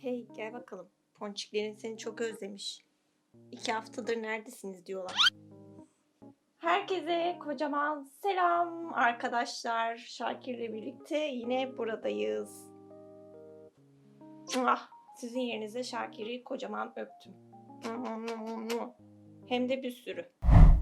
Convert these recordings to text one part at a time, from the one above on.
Hey gel bakalım. Ponçiklerin seni çok özlemiş. İki haftadır neredesiniz diyorlar. Herkese kocaman selam arkadaşlar. Şakir'le birlikte yine buradayız. Ah, sizin yerinize Şakir'i kocaman öptüm. Hem de bir sürü.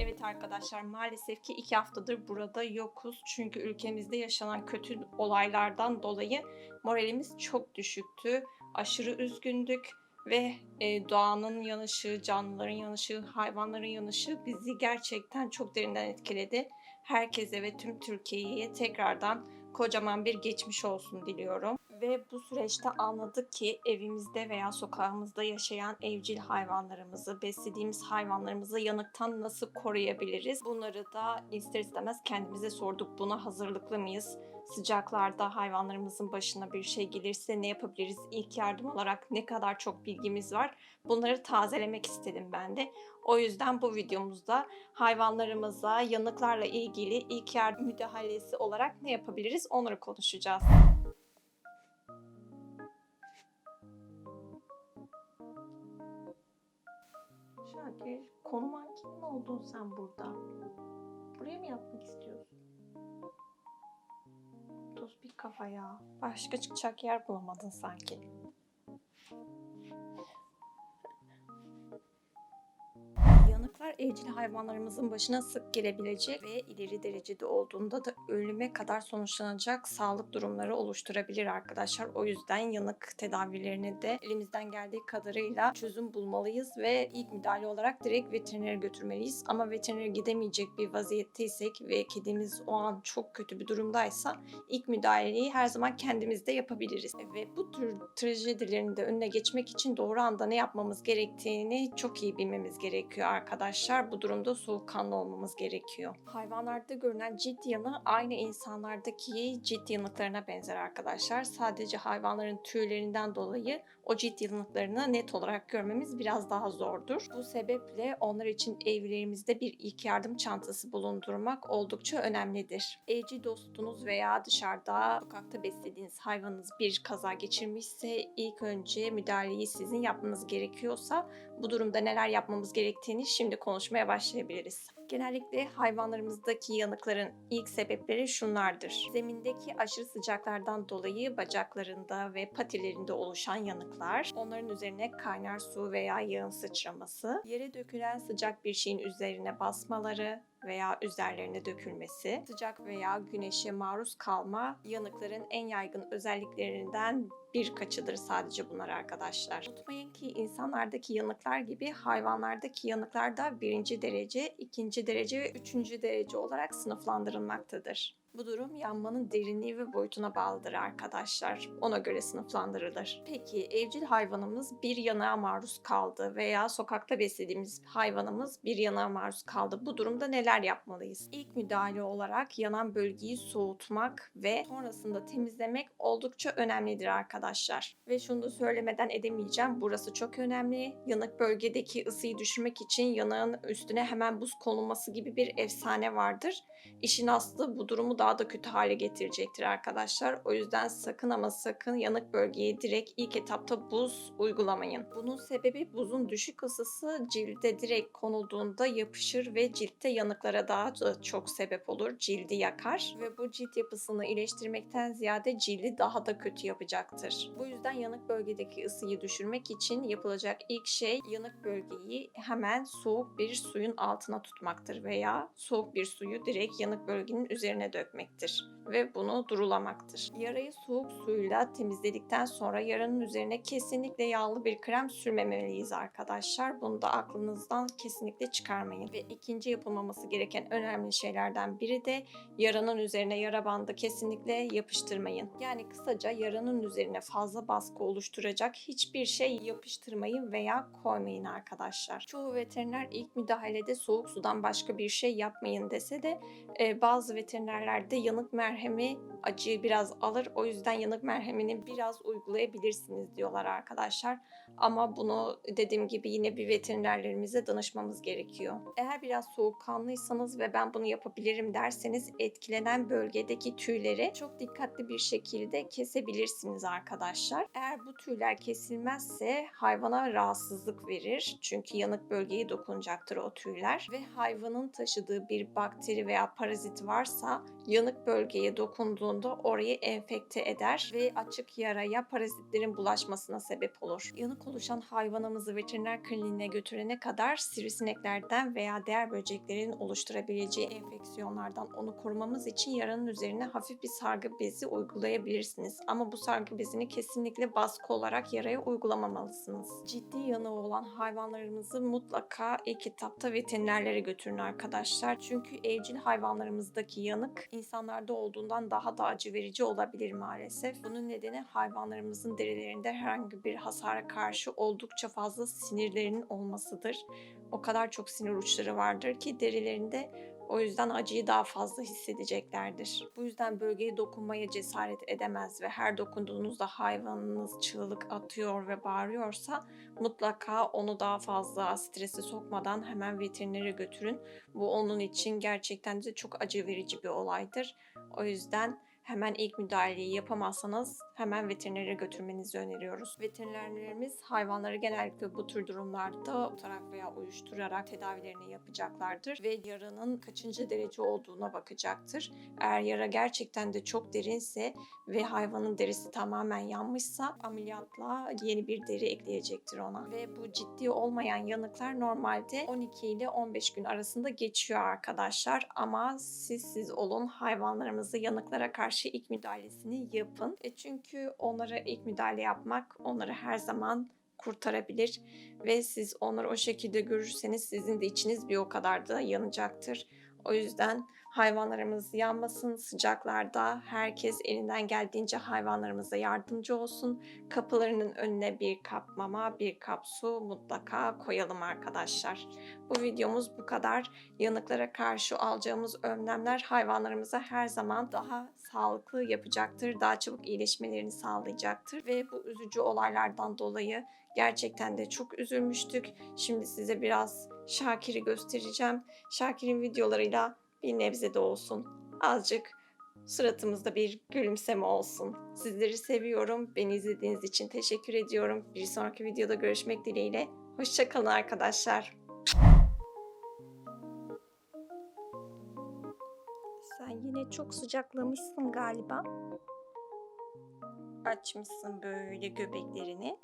Evet arkadaşlar maalesef ki iki haftadır burada yokuz. Çünkü ülkemizde yaşanan kötü olaylardan dolayı moralimiz çok düşüktü. Aşırı üzgündük ve e, doğanın yanışı, canlıların yanışı, hayvanların yanışı bizi gerçekten çok derinden etkiledi. Herkese ve tüm Türkiye'ye tekrardan kocaman bir geçmiş olsun diliyorum. Ve bu süreçte anladık ki evimizde veya sokağımızda yaşayan evcil hayvanlarımızı, beslediğimiz hayvanlarımızı yanıktan nasıl koruyabiliriz? Bunları da ister istemez kendimize sorduk. Buna hazırlıklı mıyız? Sıcaklarda hayvanlarımızın başına bir şey gelirse ne yapabiliriz? İlk yardım olarak ne kadar çok bilgimiz var? Bunları tazelemek istedim ben de. O yüzden bu videomuzda hayvanlarımıza yanıklarla ilgili ilk yardım müdahalesi olarak ne yapabiliriz onları konuşacağız. Şakir, konu manken mi oldun sen burada? Buraya mı yatmak istiyorsun? Toz bir kafa ya. Başka çıkacak yer bulamadın sanki. Yanıklar evcil hayvanlarımızın başına sık gelebilecek ve ileri derecede olduğunda da ölüme kadar sonuçlanacak sağlık durumları oluşturabilir arkadaşlar. O yüzden yanık tedavilerini de elimizden geldiği kadarıyla çözüm bulmalıyız ve ilk müdahale olarak direkt veterinere götürmeliyiz. Ama veterinere gidemeyecek bir vaziyetteysek ve kedimiz o an çok kötü bir durumdaysa ilk müdahaleyi her zaman kendimiz de yapabiliriz. Ve bu tür trajedilerin de önüne geçmek için doğru anda ne yapmamız gerektiğini çok iyi bilmemiz gerekiyor arkadaşlar. Bu durumda soğukkanlı olmamız gerekiyor. Hayvanlarda görünen cilt yanığı aynı insanlardaki cilt yanıklarına benzer arkadaşlar. Sadece hayvanların tüylerinden dolayı o cilt yanıklarını net olarak görmemiz biraz daha zordur. Bu sebeple onlar için evlerimizde bir ilk yardım çantası bulundurmak oldukça önemlidir. Evcil dostunuz veya dışarıda sokakta beslediğiniz hayvanınız bir kaza geçirmişse ilk önce müdahaleyi sizin yapmanız gerekiyorsa bu durumda neler yapmamız gerektiğini şimdi konuşmaya başlayabiliriz. Genellikle hayvanlarımızdaki yanıkların ilk sebepleri şunlardır. Zemindeki aşırı sıcaklardan dolayı bacaklarında ve patilerinde oluşan yanıklar, onların üzerine kaynar su veya yağın sıçraması, yere dökülen sıcak bir şeyin üzerine basmaları, veya üzerlerine dökülmesi, sıcak veya güneşe maruz kalma yanıkların en yaygın özelliklerinden birkaçıdır sadece bunlar arkadaşlar. Unutmayın ki insanlardaki yanıklar gibi hayvanlardaki yanıklar da birinci derece, ikinci derece ve üçüncü derece olarak sınıflandırılmaktadır. Bu durum yanmanın derinliği ve boyutuna bağlıdır arkadaşlar. Ona göre sınıflandırılır. Peki evcil hayvanımız bir yanığa maruz kaldı veya sokakta beslediğimiz hayvanımız bir yanığa maruz kaldı. Bu durumda neler yapmalıyız? İlk müdahale olarak yanan bölgeyi soğutmak ve sonrasında temizlemek oldukça önemlidir arkadaşlar. Ve şunu da söylemeden edemeyeceğim. Burası çok önemli. Yanık bölgedeki ısıyı düşürmek için yanağın üstüne hemen buz konulması gibi bir efsane vardır. İşin aslı bu durumu daha da kötü hale getirecektir arkadaşlar. O yüzden sakın ama sakın yanık bölgeye direkt ilk etapta buz uygulamayın. Bunun sebebi buzun düşük ısısı cilde direkt konulduğunda yapışır ve ciltte yanıklara daha da çok sebep olur. Cildi yakar ve bu cilt yapısını iyileştirmekten ziyade cildi daha da kötü yapacaktır. Bu yüzden yanık bölgedeki ısıyı düşürmek için yapılacak ilk şey yanık bölgeyi hemen soğuk bir suyun altına tutmaktır veya soğuk bir suyu direkt yanık bölgenin üzerine dökmektir ve bunu durulamaktır. Yarayı soğuk suyla temizledikten sonra yaranın üzerine kesinlikle yağlı bir krem sürmemeliyiz arkadaşlar. Bunu da aklınızdan kesinlikle çıkarmayın. Ve ikinci yapılmaması gereken önemli şeylerden biri de yaranın üzerine yara bandı kesinlikle yapıştırmayın. Yani kısaca yaranın üzerine fazla baskı oluşturacak hiçbir şey yapıştırmayın veya koymayın arkadaşlar. Çoğu veteriner ilk müdahalede soğuk sudan başka bir şey yapmayın dese de e, bazı veterinerler tüylerde yanık merhemi acıyı biraz alır. O yüzden yanık merhemini biraz uygulayabilirsiniz diyorlar arkadaşlar. Ama bunu dediğim gibi yine bir veterinerlerimize danışmamız gerekiyor. Eğer biraz soğukkanlıysanız ve ben bunu yapabilirim derseniz etkilenen bölgedeki tüyleri çok dikkatli bir şekilde kesebilirsiniz arkadaşlar. Eğer bu tüyler kesilmezse hayvana rahatsızlık verir. Çünkü yanık bölgeye dokunacaktır o tüyler. Ve hayvanın taşıdığı bir bakteri veya parazit varsa yanık bölgeye dokunduğunda orayı enfekte eder ve açık yaraya parazitlerin bulaşmasına sebep olur. Yanık oluşan hayvanımızı veteriner kliniğine götürene kadar sivrisineklerden veya diğer böceklerin oluşturabileceği enfeksiyonlardan onu korumamız için yaranın üzerine hafif bir sargı bezi uygulayabilirsiniz. Ama bu sargı bezini kesinlikle baskı olarak yaraya uygulamamalısınız. Ciddi yanığı olan hayvanlarımızı mutlaka ilk etapta veterinerlere götürün arkadaşlar. Çünkü evcil hayvanlarımızdaki yanık insanlarda olduğundan daha da acı verici olabilir maalesef. Bunun nedeni hayvanlarımızın derilerinde herhangi bir hasara karşı oldukça fazla sinirlerinin olmasıdır. O kadar çok sinir uçları vardır ki derilerinde o yüzden acıyı daha fazla hissedeceklerdir. Bu yüzden bölgeye dokunmaya cesaret edemez ve her dokunduğunuzda hayvanınız çığlık atıyor ve bağırıyorsa mutlaka onu daha fazla strese sokmadan hemen veterinere götürün. Bu onun için gerçekten de çok acı verici bir olaydır. O yüzden hemen ilk müdahaleyi yapamazsanız hemen veterinere götürmenizi öneriyoruz. Veterinerlerimiz hayvanları genellikle bu tür durumlarda tutarak veya uyuşturarak tedavilerini yapacaklardır ve yaranın kaçıncı derece olduğuna bakacaktır. Eğer yara gerçekten de çok derinse ve hayvanın derisi tamamen yanmışsa ameliyatla yeni bir deri ekleyecektir ona. Ve bu ciddi olmayan yanıklar normalde 12 ile 15 gün arasında geçiyor arkadaşlar. Ama siz siz olun hayvanlarımızı yanıklara karşı ilk müdahalesini yapın. E çünkü onlara ilk müdahale yapmak onları her zaman kurtarabilir ve siz onları o şekilde görürseniz sizin de içiniz bir o kadar da yanacaktır. O yüzden hayvanlarımız yanmasın sıcaklarda herkes elinden geldiğince hayvanlarımıza yardımcı olsun. Kapılarının önüne bir kap mama, bir kap su mutlaka koyalım arkadaşlar. Bu videomuz bu kadar. Yanıklara karşı alacağımız önlemler hayvanlarımıza her zaman daha sağlıklı yapacaktır. Daha çabuk iyileşmelerini sağlayacaktır ve bu üzücü olaylardan dolayı gerçekten de çok üzülmüştük. Şimdi size biraz Şakir'i göstereceğim. Şakir'in videolarıyla bir nebze de olsun. Azıcık suratımızda bir gülümseme olsun. Sizleri seviyorum. Beni izlediğiniz için teşekkür ediyorum. Bir sonraki videoda görüşmek dileğiyle. Hoşçakalın arkadaşlar. Sen yine çok sıcaklamışsın galiba. Açmışsın böyle göbeklerini.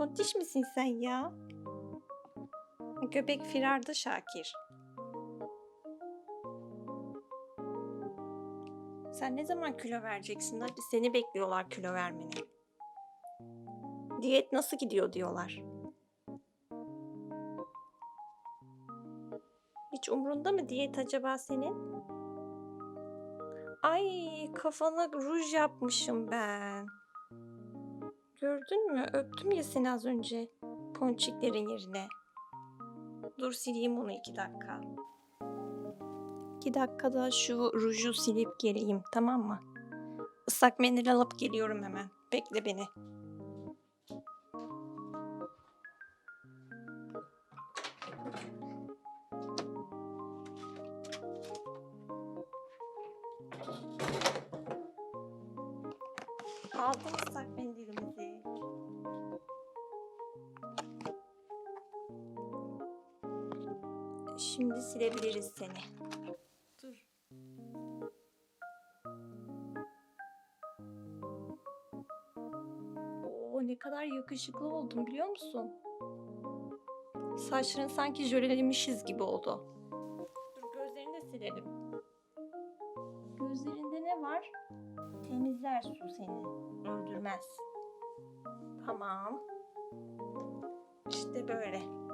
Tontiş misin sen ya? Göbek firarda Şakir. Sen ne zaman kilo vereceksin? Hadi seni bekliyorlar kilo vermeni. Diyet nasıl gidiyor diyorlar. Hiç umrunda mı diyet acaba senin? Ay kafana ruj yapmışım ben. Gördün mü? Öptüm ya seni az önce. Ponçiklerin yerine. Dur sileyim onu iki dakika. İki dakikada şu ruju silip geleyim tamam mı? Islak mendil alıp geliyorum hemen. Bekle beni. Şimdi silebiliriz seni. Dur. Oo ne kadar yakışıklı oldun biliyor musun? Saçların sanki jölelemişiz gibi oldu. Dur gözlerini de silelim. Gözlerinde ne var? Temizler su seni. Öldürmez. Tamam. İşte böyle.